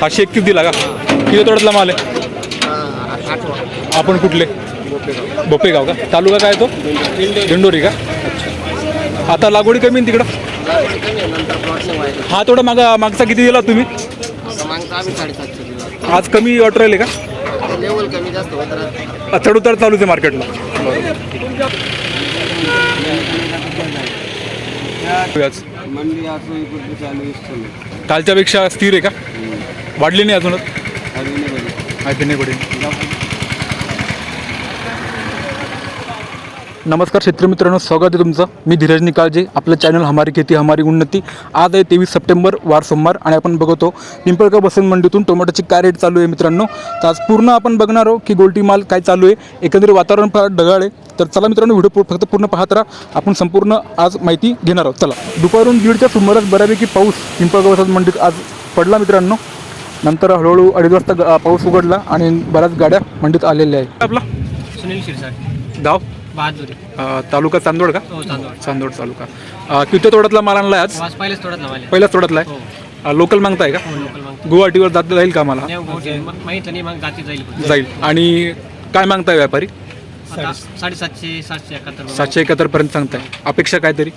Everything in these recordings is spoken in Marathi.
सातशे एकतीस दिला का? किती तोड्यातला माल आहे. आपण कुठले? बोपेगाव का? तालुका काय तो? दिंडोरी का? आता लागवडी कमी तिकडं? हा थोडा मागा मागचा किती दिला तुम्ही? आज कमी ऑर्डर राहिले का? चढ उतार चालूच आहे मार्केटला. चालू कालच्यापेक्षा स्थिर आहे का? वाढली नाही अजूनच? माहिती नाही नमस्कार शेतकरी मित्रांनो स्वागत आहे तुमचं. मी धीरज निकाळजे आपलं चॅनल हमारी खेती हमारी उन्नती. आज आहे तेवीस सप्टेंबर वार सोमवार आणि आपण बघतो पिंपळगाव बसंत मंडीतून टोमॅटोची काय रेट चालू आहे मित्रांनो? तर आज पूर्ण आपण बघणार आहोत की गोल्टी माल काय चालू आहे. एकंदरीत वातावरण फार ढगाळ आहे. तर चला मित्रांनो व्हिडिओ फक्त पूर्ण पाहत राहा. आपण संपूर्ण आज माहिती घेणार आहोत. चला. दुपारून दीडच्या सुमारास बऱ्यापैकी पाऊस पिंपळगाव बसंत मंडीत आज पडला मित्रांनो. नंतर हळूहळू अडीच वाजता पाऊस उघडला आणि बऱ्याच गाड्या मंडीत आलेल्या आहे आपला? सुनील शिरसाट. गाव? बहादुरी. तालुका चांदोड का हो चांदोड तालुका. किती तोड्यातला माल आणला आज? वाज पहिलेच तोडत लावायला पहिल्याच तोड्यातला हो. आहे लोकल मागताय का? हो गुवाहाटीवर जात जाईल का मला? नाही, गोड आहे. मग माहीत नाही मग जाती जाईल. आणि काय मागताय व्यापारी? साडेसातशे सातशे एकाहत्तर सातशे एकाहत्तर पर्यंत सांगताय. अपेक्षा काय तरी?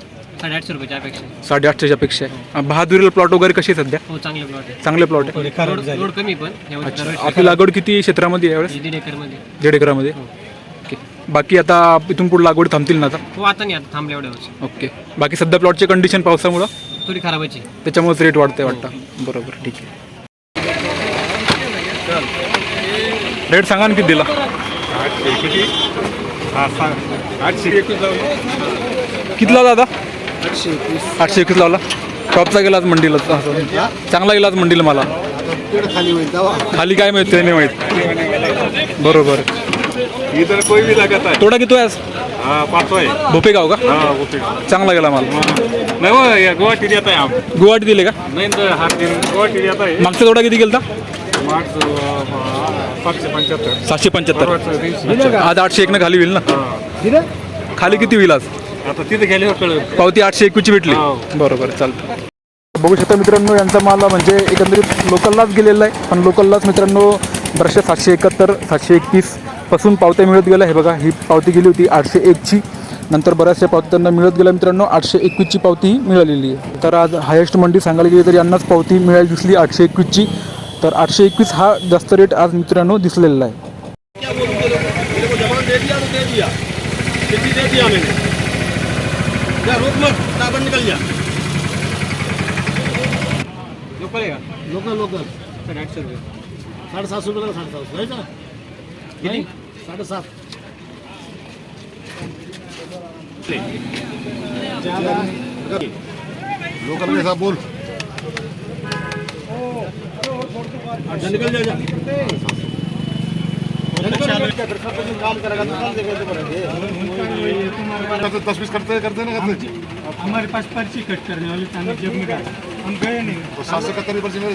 साडेआठशे रुपयाच्या अपेक्षा साडे आठशेची अपेक्षा आहे. अ, बहादुरीला प्लॉट वगैरे कशी आहे सध्या? हो चांगले प्लॉट आहे. चांगले प्लॉट आहे. लोड लोड कमी पण. यावर्षी अच्छा. दरवर्षी आपली लागवड किती क्षेत्रामध्ये आहे यावेळेस? दीड एकरमध्ये दीड एकरामध्ये? ओके. बाकी आता इथून पुढे लागवड थांबतील ना आता? हो आता नाही आता थांबले एवढ्या वर्षी. ओके. बाकी सध्या प्लॉटचे कंडिशन पावसामुळं? थोडी खराबाची त्याच्यामुळेच रेट वाढते वाटतं. बरोबर ठीक आहे. रेट सांगा ना किती? दिला कितला दादा? आठशे एकवीस लावला. टॉपचा गेला आज मंडीला. असं. चांगला गेला आज मंडीला मला. खाली काय माहीत ते नाही माहीत. बरोबर. इधर कोई भी लगाता है तोडा किती आज? हाँ पाँच भोपेगाव का? चांगला गेला मला. नहीं गुवाहाटी जाता है गुवाहाटी दिले का? नाही गुवाहाटी जाता है मागचा तोडा किती गेलता? मार्च सात सातशे पंच्याहत्तर. आज आठशे एक ना खाली होईल ना. खाली किती होईल आज? आता तिथे गेल्यावर कळलं. पावती आठशे एकवीसची भेटली. हो. बरोबर चालतं. बघू शकता मित्रांनो यांचा माल म्हणजे एकंदरीत लोकललाच गेलेला आहे. पण लोकललाच मित्रांनो बरेचशे सातशे एकाहत्तर सातशे एकतीसपासून पावत्या मिळत गेल्या. हे बघा ही पावती गेली होती आठशे एकची. नंतर बऱ्याचशा पावत्या त्यांना मिळत गेल्या मित्रांनो आठशे एकवीसची पावती मिळालेली आहे. तर आज हायेस्ट मंडी सांगायला गेली तर यांनाच पावती मिळाली दिसली आठशे एकवीसची. तर आठशे एकवीस हा जास्त रेट आज मित्रांनो दिसलेला आहे. लोकल आहे का? Local local. साडेआठशे रुपये. साडेसातशे रुपये साडेसातशे आहे का? किती? साडेसात. लोकल में साहब बोल. निकल जा जा बीस करते करते ना करते हमारे पास पर्ची कट करने वाले थाने जेब में हम गए नहीं तो सात सौ इकहत्तर पर्ची ले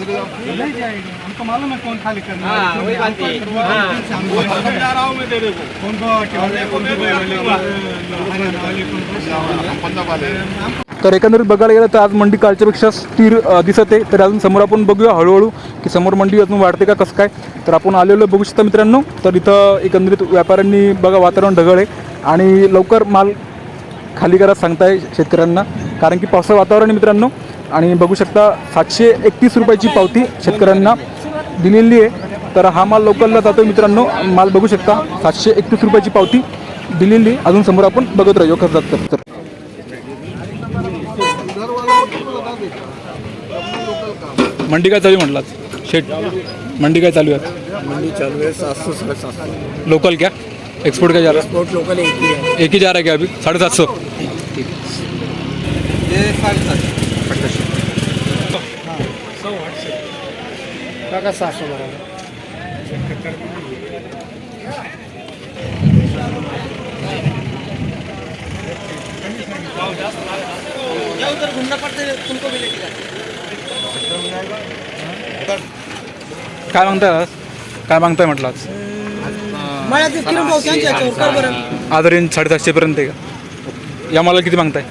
ले जाएंगे हमको मालूम है कौन खाली करने हाँ, है। है। हाँ। जा रहा हूँ मैं तेरे को है। कौन गुवाहाटी वाले कौन दुबई वाले कौन हरियाणा वाले कौन हम पंजाब वाले हैं तर एकंदरीत बघायला गेलं तर आज मंडी कालच्यापेक्षा स्थिर दिसत आहे. तर अजून समोर आपण बघूया हळूहळू की समोर मंडी अजून वाढते का कसं काय. तर आपण आलेलो बघू शकता मित्रांनो. तर इथं एकंदरीत व्यापाऱ्यांनी बघा वातावरण ढगळ आहे. आणि लवकर माल खाली करा सांगताय शेतकऱ्यांना. कारण की पावसाळ वातावरण आहे मित्रांनो. आणि बघू शकता सातशे एकतीस रुपयाची पावती शेतकऱ्यांना दिलेली आहे. तर हा माल लोकलला जातो मित्रांनो. माल बघू शकता सातशे एकतीस रुपयाची पावती दिलेली अजून समोर आपण बघत राहू. कसं जात तर. मंडी काय चालू आहे म्हटलं आज? शेट. मंडी काय चालू आहे मंडी चालू है सात सौ साढ़े सात सौ लोकल क्या? एक्सपोर्ट क्या जा रहा बहुत लोकल एक ही है है एक ही जा रहा है क्या अभी? साढ़े सात सौ ये साढ़े सात काका सात सौ बराबर उधर घूमना पड़ता है तुमको भी लेके काय मागताय आज? काय मागताय म्हटलं आज? मला ते किरण भाऊ त्यांच्या याच्यावर कर बरं. आज रेंज साडेसातशेपर्यंत आहे का? या मला किती मागताय?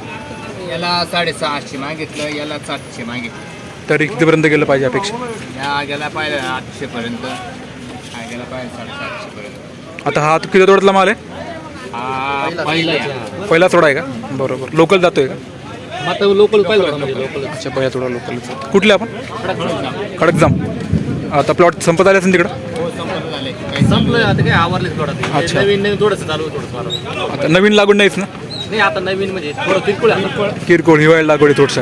याला साडेसहाशे मागितलं याला सातशे मागितलं. तरी कितीपर्यंत गेलं पाहिजे अपेक्षा? या गेला पाहिजे आठशेपर्यंत हा गेला पाहिजे साडेसातशेपर्यंत आता हा किती तोड्यातला माल आहे? हा पहिला पहिला तोडा आहे का? बरोबर. लोकल जातोय का? आता लोकल पाहिजे लोकल अच्छा पहिला तोडा लोकल कुठले आपण? खडकजाम. आता प्लॉट संपत आले असेल तिकडं? हो संपलं आता काय आवरले थोडं. अच्छा. नवीन नवीन थोडंसं चालू आहे थोडंसं आता नवीन लागून नाहीच ना? नाही आता नवीन म्हणजे थोडं किरकोळ आहे. आता. किरकोळ हिवाळी लागवड आहे थोडसं.